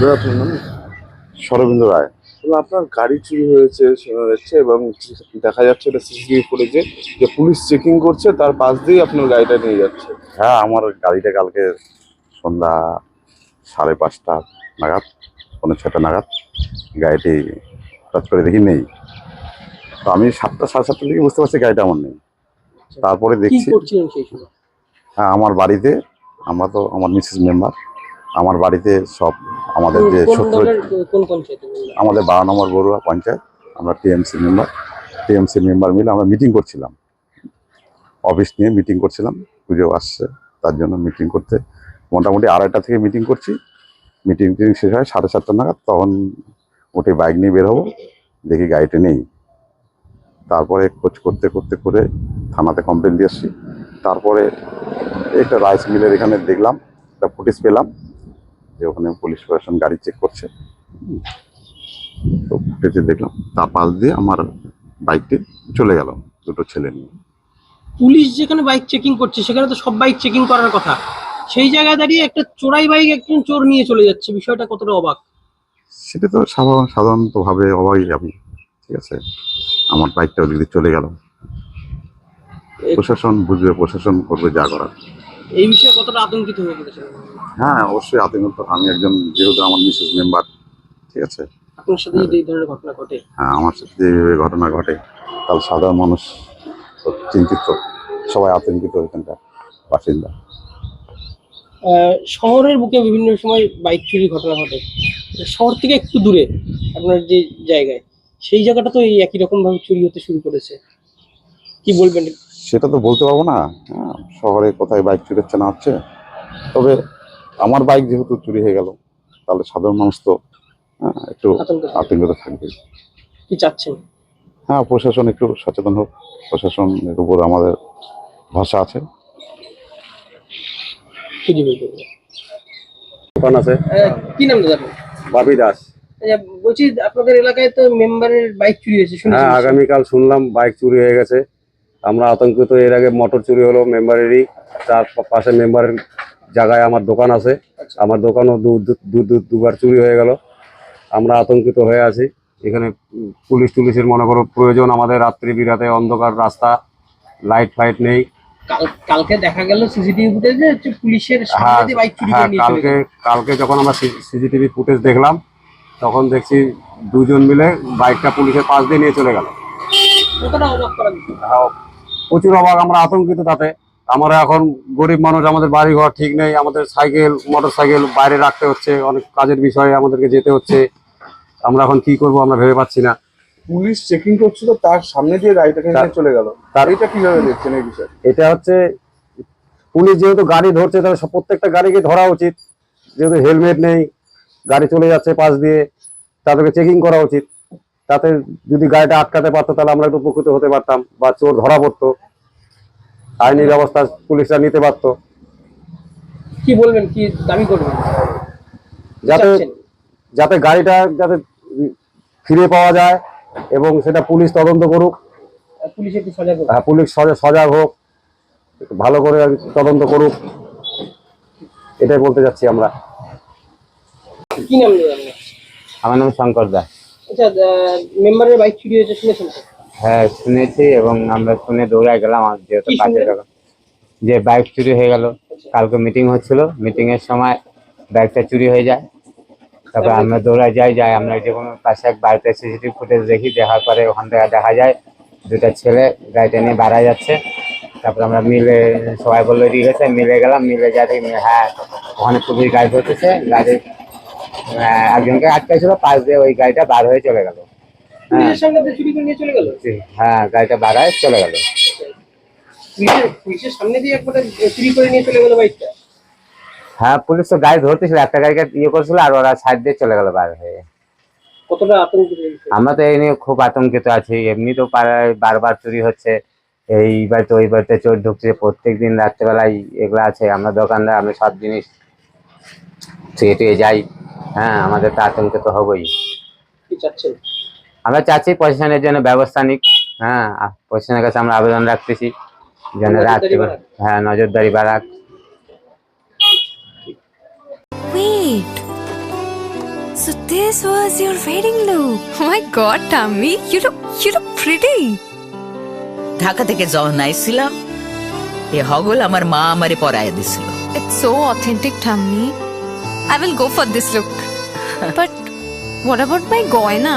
দাদা আপনার নাম সরবিন্দ রায়। তাহলে আপনার গাড়ি চুরি হয়েছে শোনা যাচ্ছে এবং দেখা যাচ্ছে এটা সিসিটিভি ফুটেজে যে পুলিশ চেকিং করছে তার পাশ দিয়ে আপনার গাড়িটা নিয়ে যাচ্ছে। হ্যাঁ আমার গাড়িটা কালকে সন্ধ্যা সাড়ে পাঁচটা নাগাদ পৌনে ছটা নাগাদ গাড়িটি হঠাৎ করে দেখি নেই। তো আমি সাতটা সাড়ে সাতটা থেকে বুঝতে পারছি গাড়িটা আমার নেই। তারপরে দেখছি করছিলেন সেই সময় হ্যাঁ আমার বাড়িতে আমরা তো আমার মিসেস মেম্বার। আমার বাড়িতে সব আমাদের যে পঞ্চায়েত আমাদের বারো নম্বর বড়ুয়া পঞ্চায়েত আমরা টিএমসি মেম্বার টিএমসি মেম্বার মিলে আমরা মিটিং করছিলাম। অফিস নিয়ে মিটিং করছিলাম পুজো আসছে তার জন্য মিটিং করতে। মোটামুটি আড়াইটা থেকে মিটিং করছি। মিটিং টিটিং শেষ হয় সাড়ে সাতটা নাগাদ তখন উঠে বাইক নিয়ে বের হব দেখি গাড়িটা নেই। তারপরে খোঁজ করতে করতে করে থানাতে কমপ্লেন দিয়ে এসছি তারপরে একটা রাইস মিলের এখানে দেখলাম একটা ফুটেজ পেলাম। যে ওখানে পুলিশ প্রশাসন গাড়ি চেক করছে। তো ফুটেজে দেখলাম তা পাশ দিয়ে আমার বাইকটি চলে গেল দুটো ছেলে নিয়ে। পুলিশ যেখানে বাইক চেকিং করছে সেখানে তো সব বাইক চেকিং করার কথা। সেই জায়গায় দাঁড়িয়ে একটা চোরাই বাইক একজন চোর নিয়ে চলে যাচ্ছে বিষয়টা কতটা অবাক? সেটা তো সাধারণ সাধারণতভাবে অবাকই যাবি ঠিক আছে? আমার বাইকটা ওদিক চলে গেল। প্রশাসন বুঝবে প্রশাসন করবে যা করার। এই বিষয়ে কতটা আতঙ্কিত হয়ে গেছে হ্যাঁ অবশ্যই আতঙ্ক আমি একজন যেহেতু আমার মিসেস মেম্বার ঠিক আছে? আপনার সাথে যদি এই ধরনের ঘটনা ঘটে। হ্যাঁ আমার সাথে যেভাবে ঘটনা ঘটে তাহলে সাধারণ মানুষ চিন্তিত সবাই আতঙ্কিত এখানকার বাসিন্দা। শহরের বুকে বিভিন্ন সময় বাইক চুরির ঘটনা ঘটে। শহর থেকে একটু দূরে আপনার যে জায়গায় সেই জায়গাটা তো এই একই রকম ভাবে চুরি হতে শুরু করেছে। কি বলবেন? সেটা তো বলতে পারব না। হ্যাঁ, শহরে কোথায় বাইক চুরি হচ্ছে না হচ্ছে তবে আমার বাইক যেহেতু চুরি হয়ে গেল তাহলে সাধারণ মানুষ তো হ্যাঁ, একটু আতঙ্কিত। থাকবে। কি চাচ্ছেন? হ্যাঁ প্রশাসন একটু সচেতন হোক। প্রশাসনের উপর আমাদের ভাষা আছে। কি নাম দাদা দাস। আচ্ছা, বলছি আপনাদের এলাকায় তো মেম্বারের বাইক চুরি হয়েছে হ্যাঁ আগামীকাল শুনলাম বাইক চুরি হয়ে গেছে। আমরা আতঙ্কিত এর আগে মোটর চুরি হলো মেম্বারেরই তার পাশে মেম্বারের জায়গায় আমার দোকান আছে। আমার দোকানও দু দুবার চুরি হয়ে গেল। আমরা আতঙ্কিত হয়ে আছি। এখানে পুলিশ টুলিশের মনে করো প্রয়োজন। আমাদের রাত্রি বিরাতে অন্ধকার রাস্তা লাইট ফাইট নেই। কালকে দেখা গেল সিসিটিভি ফুটেজে পুলিশের হ্যাঁ হ্যাঁ কালকে কালকে যখন আমরা সিসিটিভি ফুটেজ দেখলাম তখন দেখছি দুজন মিলে বাইকটা পুলিশের পাশ দিয়ে নিয়ে চলে গেল। তাও প্রচুর অবাক। আমরা আতঙ্কিত তাতে। আমরা এখন গরিব মানুষ আমাদের বাড়ি ঘর ঠিক নেই আমাদের সাইকেল মোটর সাইকেল বাইরে রাখতে হচ্ছে অনেক কাজের বিষয়ে আমাদেরকে যেতে হচ্ছে। আমরা এখন কি করব আমরা ভেবে পাচ্ছি না। পুলিশ চেকিং করছিল তার সামনে দিয়ে গাড়িটাকে নিয়ে চলে গেল। তার- এটা কীভাবে দেখছেন এই বিষয়ে? এটা হচ্ছে পুলিশ যেহেতু গাড়ি ধরছে তাহলে প্রত্যেকটা গাড়িকে ধরা উচিত। যেহেতু হেলমেট নেই গাড়ি চলে যাচ্ছে পাশ দিয়ে তাদেরকে চেকিং করা উচিত। তাতে যদি গাড়িটা আটকাতে পারতো তাহলে আমরা একটু উপকৃত হতে পারতাম বা চোর ধরা পড়তো। আইনি ব্যবস্থা পুলিশরা নিতে পারতো কি বলবেন কি দাবি করবেন? যাতে যাতে গাড়িটা যাতে ফিরে পাওয়া যায় এবং সেটা পুলিশ তদন্ত করুক। পুলিশ একটু সজাগ হোক। হ্যাঁ, পুলিশ সজা- সজাগ হোক ভালো করে আর তদন্ত করুক। এটাই বলতে যাচ্ছি আমরা। কি নাম আমার নাম শঙ্কর দাস। আচ্ছা মেম্বারের বাইক চুরি হয়েছে শুনেছেন? হ্যাঁ শুনেছি এবং আমরা শুনে দৌড়ায় গেলাম আমার যেহেতু কি কাছে শুনলেন? দোকান যে বাইক চুরি হয়ে গেল কালকে মিটিং হচ্ছিল মিটিং এর সময় বাইকটা চুরি হয়ে যায়। তারপর আমরা দৌড়ায় যাই যাই আমরা যে কোনো পাশে এক বাড়িতে সিসিটিভি ফুটেজ দেখি দেখার পরে ওখান থেকে দেখা যায় দুটা ছেলে গাড়িটা নিয়ে বাড়া যাচ্ছে। তারপর আমরা মিলে সবাই বলল ঠিক আছে মিলে গেলাম মিলে যাই দেখি, হ্যাঁ ওখানে পুলিশ গাড়ি ধরতেছে। গাড়ি আহ, একজনকে আটকাইছিল পাশ দিয়ে ওই গাড়িটা বার হয়ে চলে গেল। পুলিশের সামনে দিয়ে চুরি করে নিয়ে চলে গেল? হ্যাঁ গাড়িটা বাড়ায় চলে গেল। পুলিশের পুলিশের সামনে দিয়ে একবারে চুরি করে নিয়ে চলে গেল বাইকটা? হ্যাঁ পুলিশ তো গাড়ি ধরতেছিল একটা গাড়িকে ইয়ে করছিল আর ওরা সাইড দিয়ে চলে গেল বার হয়ে। কতটা আতঙ্কিত আমরা তো এই নিয়ে খুব আতঙ্কিত আছি। এমনি তো পাড়ায় বারবার চুরি হচ্ছে। এই বাড়িতে ওই বাড়িতে চোর ঢুকছে। প্রত্যেক দিন রাত্রেবেলায় এগুলো আছে। আমরা দোকানদার আমরা সব জিনিস ছুঁয়ে টুয়ে যাই। হ্যাঁ আমাদের তো আতঙ্কিত হবই। কি চাচ্ছেন? আমরা চাচ্ছি প্রশাসনের জন্য ব্যবস্থা নিক হ্যাঁ প্রশাসনের কাছে আমরা আবেদন রাখতেছি যেন বাড়াক। হ্যাঁ নজরদারি বাড়াক Wait. So this was your wedding look. Oh my god, Tammy, you look you look pretty. Dhaka থেকে যখন আইছিলাম এ হগল আমার মা আমারে পরায় দিছিল It's so authentic, Tammy. I will go for this look. but what about my goina?